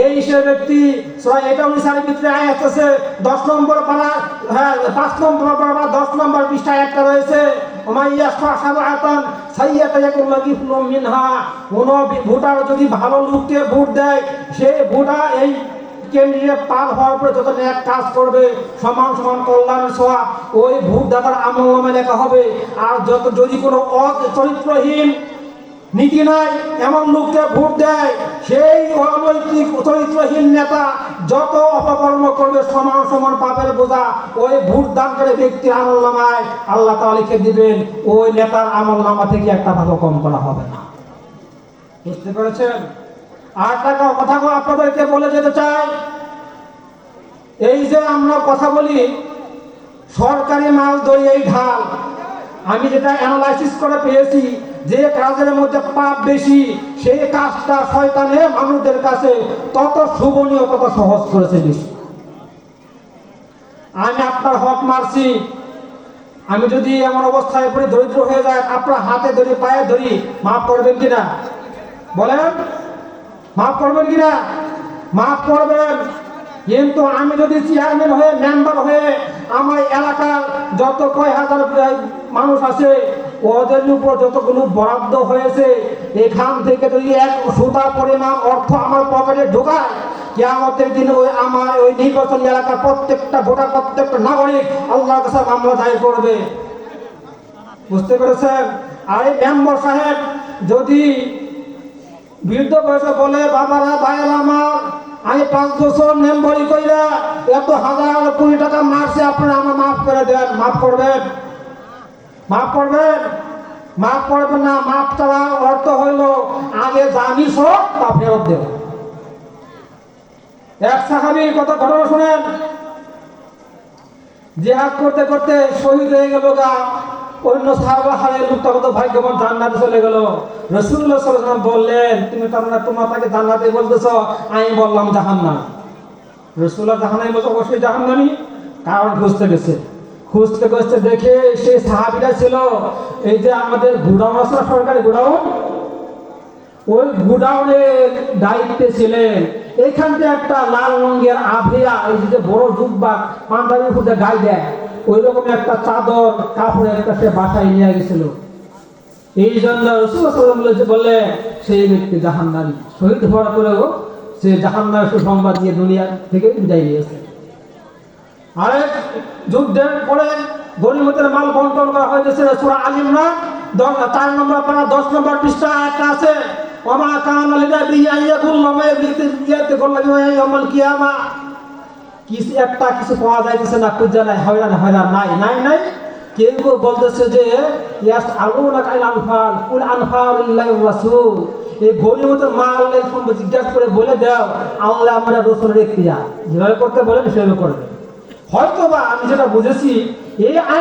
এই সে ব্যক্তি এটা অনুসারে ভিতরে আয়াত আছে। দশ নম্বর পারা হ্যাঁ পাঁচ নম্বর পারা দশ নম্বর পৃষ্ঠায় একটা রয়েছে। মিনহা। কোন ভোটার যদি ভালো লোককে ভোট দেয়, সে ভোটা এই কেন্দ্রে পার হওয়ার পরে যত ন্যাক কাজ করবে, সমান সমান কল্যাণের ছোঁয়া, ওই ভোটদাতার আমল নামে লেখা হবে। আর যত যদি কোনো অচরিত্রহীন নীতি নাই, এমন লোককে ভোট দেয়, সেই অনৈতিক চরিত্রহীন নেতা যত অপকর্ম করবে সমান সমান পাপের বোঝা, ওই ভোট দানকারী ব্যক্তির আমল নামায় আল্লাহ তাআলা লিখে দিবেন, ওই নেতার আমল নামা থেকে একটা ভালো কম করা হবে না। বুঝতে পেরেছেন? আর টাকা কথা আপনাদেরকে বলে যেতে চাই। এই যে আমরা কথা বলি, সরকারি মাল দই এই ঢাল, আমি যেটা অ্যানালাইসিস করে পেয়েছি যে কাজের মধ্যে পাপ বেশি, সেই কাজটা শয়তানে মানুষদের কাছে তত শুভনীয়, তত সহজ করেছে আমি আপনার হক মারছি। আমি যদি এমন অবস্থায় পড়ে, দরিদ্র হয়ে যায়, আপনার হাতে ধরি, পায়ে ধরি, মাফ করবেন কিনা? বলেন, মাফ করবেন কিনা? মাফ করবেন। কিন্তু আমি যদি চেয়ারম্যান হয়ে, মেম্বার হয়ে, আমার এলাকার যত কয় হাজার মানুষ আছে ওদের উপর যতগুলো বরাদ্দ হয়েছে, এখান থেকে যদি এক সুতা পরিমাণ অর্থ আমার পকেটে ঢোকায়, কেয়ামতের দিনে ওই আমার ওই নির্বাচনী এলাকার প্রত্যেকটা ভোটার, প্রত্যেকটা নাগরিক আল্লাহর কাছে মামলা দায়ের করবে। বুঝতে পেরেছেন? আর এই মেম্বার সাহেব যদি বৃদ্ধ বয়সে বলে, বাবারা, ভাইয়েরা আমার, আমি পাঁচ বছর মেম্বরি কইরা এত হাজার কোটি টাকা মারছে, আপনারা আমার মাফ করে দেন, মাফ করবেন। করবেন? করবেন না অর্থ হইল, আগে জানি সব, তা ফেরত দেব। এক সাহাবির কথা ঘটনা শুনেন। জেহাদ করতে করতে শহীদ হয়ে গেল গা। অন্য কত ভাগ্যবান জান্নাতে চলে গেল। রসুল্লাহ সাল্লাম বললেন, তুমি তার না তোমার তাকে জান্নাতে বলতেছ? আমি বললাম জাহান্নাম। রসুল্লাহ জাহান্নামী বলছো, অবশ্যই জাহান্নামি। কারণ খুঁজতে গেছে। খুঁজতে খুঁজতে দেখে সেই সাহাবিরা ছিল, এই যে আমাদের গুডাউন আছে সরকারি গুডাউন? ওই গুডাউনের দায়িত্বে ছিলেন। এইখানটা একটা লাল রঙের আভিয়া, এই যে বড় জুব্বা পাঞ্জাবির দিয়ে গায়ে দেয় ওই রকম একটা চাদর কাপড় একটা সে বাসায় নিয়ে গেছিল। এই জন্য বলেছে বললে সেই ব্যক্তি জাহান্নারি শহীদ হওয়ার পরেও সে জাহান্নার সুসংবাদ দিয়ে দুনিয়া থেকে বিদায় নিয়েছে। আরেক যুদ্ধের পরে গরিমতের মাল বন্টন করা হয়েছে সুরা আলিমরা চার নম্বর পারা দশ নম্বর পৃষ্ঠা একটা আছে। ওমা কান কিয়ামা। কিছু একটা কিছু পাওয়া যাইতেছে না, খুঁজে নাই, হয়রান হয়রান, নাই নাই নাই। কেউ কেউ বলতেছে যে, ইয়াস আলু না কাইল আনফাল, কুল আনফাল রাসূল। এই গরিমতের মাল জিজ্ঞাসা করে বলে দাও, আল্লাহ আমরা রসুলের এখতিয়ার যেভাবে করতে বলেন, সেভাবে করবে। হয়তো বা আমি যেটা বুঝেছি এই আয়